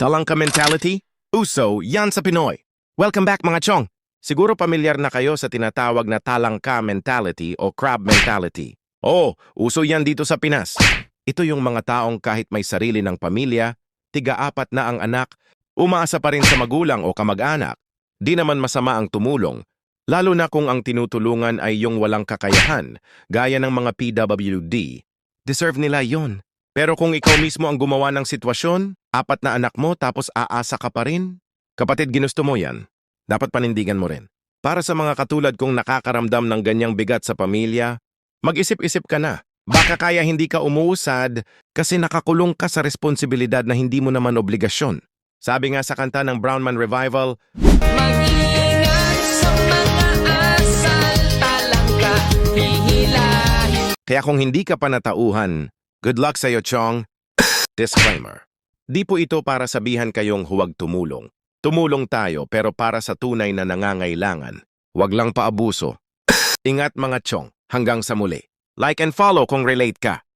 Talangka mentality? Uso, yan sa Pinoy. Welcome back mga chong. Siguro pamilyar na kayo sa tinatawag na talangka mentality o crab mentality. Oo, uso yan dito sa Pinas. Ito yung mga taong kahit may sarili ng pamilya, tiga-apat na ang anak, umaasa pa rin sa magulang o kamag-anak. Di naman masama ang tumulong, lalo na kung ang tinutulungan ay yung walang kakayahan, gaya ng mga PWD. Deserve nila yon. Pero kung ikaw mismo ang gumawa ng sitwasyon, apat na anak mo tapos aasa ka pa rin, kapatid ginusto mo yan, dapat panindigan mo rin. Para sa mga katulad kong nakakaramdam ng ganyang bigat sa pamilya, mag-isip-isip ka na. Baka kaya hindi ka umuusad kasi nakakulong ka sa responsibilidad na hindi mo naman obligasyon. Sabi nga sa kanta ng Brownman Revival, Mag-ingat sa mga asal talangka hihilahin Kaya kung hindi ka pa natauhan, good luck sa'yo, Chong. Disclaimer. Di po ito para sabihan kayong huwag tumulong. Tumulong tayo pero para sa tunay na nangangailangan. Huwag lang paabuso. Ingat mga Chong. Hanggang sa muli. Like and follow kung relate ka.